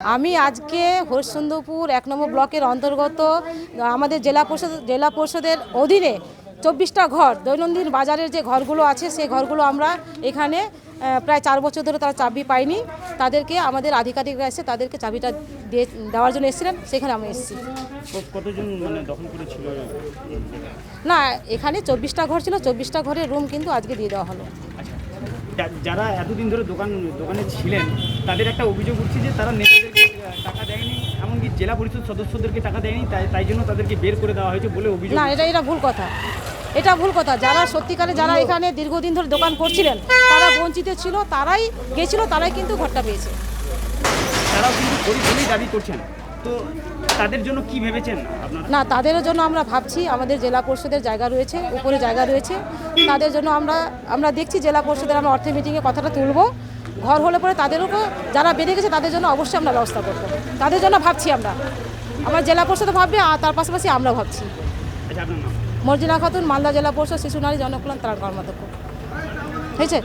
আমি আজকে হরিশ্চন্দ্রপুর এক নম্বর ব্লকের অন্তর্গত, আমাদের জেলা পরিষদ, জেলা পরিষদের অধীনে চব্বিশটা ঘর, দৈনন্দিন বাজারের যে ঘরগুলো আছে, সেই ঘরগুলো আমরা এখানে প্রায় চার বছর ধরে তারা চাবি পায়নি। তাদেরকে আমাদের আধিকারিকরা এসে তাদেরকে চাবিটা দিয়ে দেওয়ার জন্য এসেছিলেন সেখানে আমি এসেছি। মানে না এখানে চব্বিশটা ঘর ছিল চব্বিশটা ঘরের রুম কিন্তু আজকে দিয়ে দেওয়া হলো। আচ্ছা যারা এতদিন ধরে দোকান দোকানে ছিলেন তাদের একটা অভিযোগ উঠছে যে তারা নেতাদেরকে টাকা দেয়নি এমনকি জেলা পরিষদ সদস্যদেরকে টাকা দেয়নি তাই তাই জন্য তাদেরকে বের করে দেওয়া হয়েছে বলে অভিযোগ না এটা এটা ভুল কথা। এটা ভুল কথা। যারা সত্যিকারে যারা এখানে দীর্ঘদিন ধরে দোকান করছিলেন তারা বঞ্চিত ছিল তারাই গেছিল তারাই কিন্তু ঘরটা পেয়েছে। তারাও কিন্তু গরিব বলেই দাবি করছেন। তো তাদের জন্য কি ভেবেছেন না তাদের জন্য আমরা ভাবছি আমাদের জেলা পরিষদের জায়গা রয়েছে উপরে জায়গা রয়েছে। তাদের জন্য আমরা আমরা দেখছি জেলা পরিষদের আমরা অর্থে মিটিংয়ে কথাটা তুলব। ঘর হলে পরে তাদেরও যারা বেড়ে গেছে তাদের জন্য অবশ্যই আমরা ব্যবস্থা করব। তাদের জন্য ভাবছি আমরা। আমার জেলা পরিষদ ভাববে আর তার পাশাপাশি আমরা ভাবছি। আচ্ছা আপনার নাম? মর্জিনা খাতুন মালদা জেলা পরিষদ শিশু নারী জনকল্যাণ তার কর্মাধ্যক্ষ। হয়েছে?